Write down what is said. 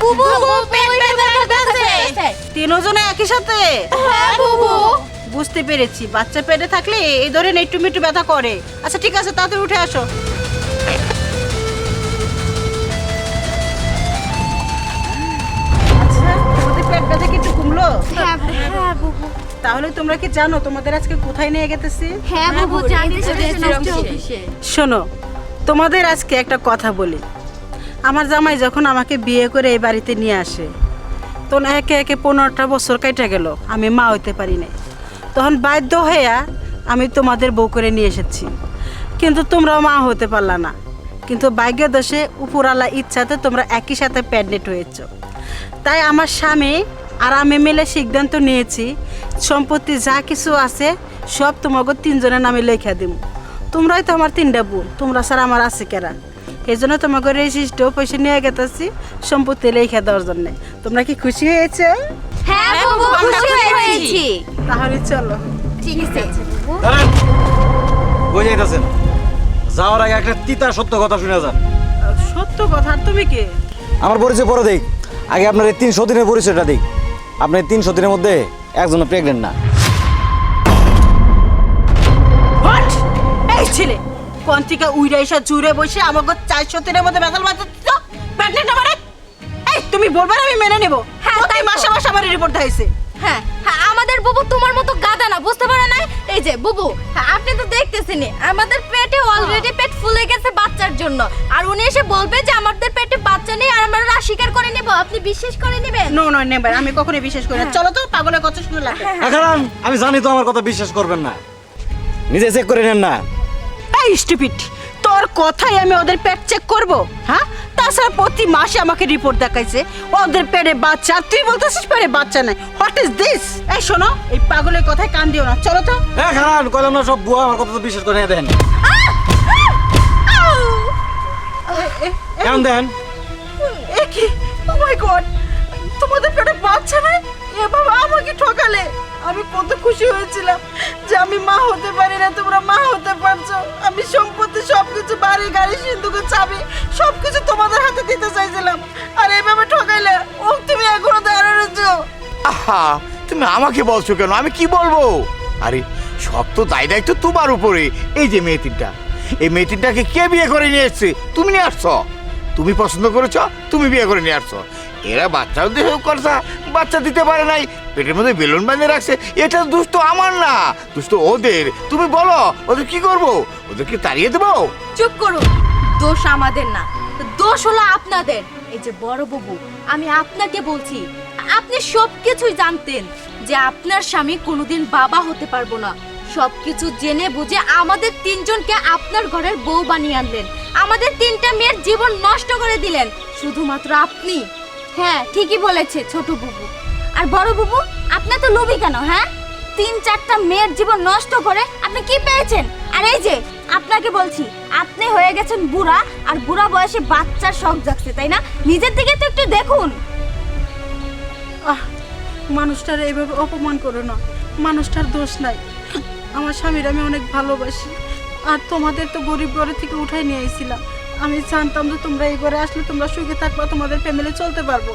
বুবু পেট ব্যথা তিনজনে একই সাথে? হ্যাঁ বুবু। বুঝতে পেরেছি। বাচ্চা পেটে থাকলে এই ধরনের একটু মিটু ব্যথা করে। আচ্ছা ঠিক আছে তাড়াতাড়ি উঠে আসো। আচ্ছা হ্যাঁ হ্যাঁ বুবু। তাহলে তোমরা কি জানো তোমাদের আজকে কোথায় নিয়ে গেতেছি? হ্যাঁ বুবু জানি শোনো তোমাদের আজকে একটা কথা বলি। আমার জামাই যখন আমাকে বিয়ে করে এই বাড়িতে নিয়ে আসে, তখন একে একে পনেরোটা বছর কেটে গেল, আমি মা হইতে পারি নাই। তখন বাধ্য হইয়া আমি তোমাদের বউ করে নিয়ে এসেছি। কিন্তু তোমরাও মা হতে পারলা না। কিন্তু ভাগ্য দোষে উপরালা ইচ্ছাতে তোমরা একই সাথে প্যাডনেট হয়েছ। তাই আমার স্বামী আর আমি মিলে সিদ্ধান্ত নিয়েছি, সম্পত্তি যা কিছু আছে সব তোমাকে তিনজনের নামে লেখা দিব তোমরাই তো আমার তিনটা বোন, তোমরা স্যার আমার আছে কেরা? এই জন্য তোমাকে রেজিস্ট পয়সা নিয়ে গেতেছি সম্পত্তি লেখা দেওয়ার জন্য। তোমরা কি খুশি হয়েছে? হ্যাঁ বুবু খুশি হয়েছি। তাহলে চলো। ঠিক আছে। বুঝাইতেছেন যাওয়ার আগে একটা তিতা সত্য কথা শুনে যান। সত্য কথা তুমি কে? আমার পরিচয় পরে দিক আগে আপনার এই তিনশো দিনের পরিচয়টা দিক আপনি তিনশো দিনের মধ্যে একজন প্রেগনেন্ট না। ছেলে! উইরা এসে জুড়ে বসে আমাকে চারশো তিনের মধ্যে বেতাল বাজাচ্ছ প্যাটনেট আমারে এই তুমি বলবে না আমি মেনে নেব? হ্যাঁ, তাই মাসে মাসে আমার রিপোর্ট হয়েছে হ্যাঁ হ্যাঁ আমাদের বুবু তোমার মতো গাদা না বুঝতে পারে না এই যে বুবু হ্যাঁ, আপনি তো আমাদের পেটে অলরেডি পেট ফুলে গেছে বাচ্চার জন্য। আর উনি এসে বলবে যে আমাদের পেটে বাচ্চা নেই আর আমরা স্বীকার করে নেব। আপনি বিশ্বাস করে নেবেন? নো নো নেবার আমি কখনোই বিশ্বাস করি না। চলো তো পাগলের কথা শুনে লাগে এখন আমি জানি তো আমার কথা বিশ্বাস করবেন না। নিজে চেক করে নেন না। এই স্টুপিড তোর কথাই আমি ওদের পেট চেক করব হ্যাঁ? তাছাড়া প্রতি মাসে আমাকে রিপোর্ট দেখাইছে ওদের পেটে বাচ্চা। তুই বলতেছিস পেটে বাচ্চা নাই। হোয়াট ইজ দিস এই শোনো এই পাগলের কথায় কান দিও না। চলো তো। হ্যাঁ খারান কইলাম না সব বুয়া আমার কথা তো বিশ্বাস করে দেন। কেমন দেন? এ কি? ও মাই গড তোমাদের পেটে বাচ্চা নাই? এ বাবা আমি কত খুশি হয়েছিলাম যে আমি মা হতে পারি না, তোমরা মা হতে পারছ। আমি সম্পত্তি সবকিছু, বাড়ি, গাড়ি সিন্ধুকে চাবি, সবকিছু তোমাদের হাতে দিতে চাইছিলাম। আর এইভাবে ঠকাইলে, ও তুমি এখনও দাঁড়িয়ে রয়েছো। আহা, তুমি আমাকে বলছো কেন? আমি কি বলব? আরে সব তো দায় দায়িত্ব তোমার উপরে। এই যে মেয়ে তিনটা। এই মেয়ে তিনটাকে কে বিয়ে করে নিয়ে এসছে? তুমি নিয়ে আসছো? তুমি পছন্দ করেছ? তুমি বিয়ে করে নিয়ে আসছো? এরা বাচ্চাও দেহ করছা বাচ্চা দিতে পারে নাই, পেটের মধ্যে বেলুন বাঁধে রাখছে, এটা দুষ্ট আমার না, দুষ্ট ওদের। তুমি বলো, ওদের কি করব? ওদেরকে তাড়িয়ে দেবো? চুপ করুন, দোষ আমাদের না, দোষ হলো আপনাদের। এই যে বড় বাবু, আমি আপনাকে বলছি, আপনি সব কিছুই জানতেন যে আপনার স্বামী কোনোদিন বাবা হতে পারব না। সবকিছু জেনে বুঝে আমাদের তিনজনকে আপনার ঘরের বউ বানিয়ে আনলেন। আমাদের তিনটা মেয়ের জীবন নষ্ট করে দিলেন। শুধুমাত্র আপনি হ্যাঁ ঠিকই বলেছে ছোট বুবু। আর বড় বুবু, আপনি তো লোভী কেন হ্যাঁ? তিন চারটা মেয়ের জীবন নষ্ট করে আপনি কি পেয়েছেন? আর এই যে, আপনাকে বলছি, আপনি হয়ে গেছেন বুড়া, আর বুড়া বয়সে বাচ্চার শখ জাগছে, তাই না? নিজের দিকে তো একটু দেখুন। আহ, মানুষটার এইভাবে অপমান করো না। মানুষটার দোষ নাই। আমার স্বামীর আমি অনেক ভালোবাসি। আর তোমাদের তো গরিব ঘরে থেকে উঠাই নিয়ে আইছিলাম। আমি জানতাম যে তোমরা এই ঘরে আসলে তোমরা সুখে থাকবা তোমাদের ফ্যামিলি চলতে পারব।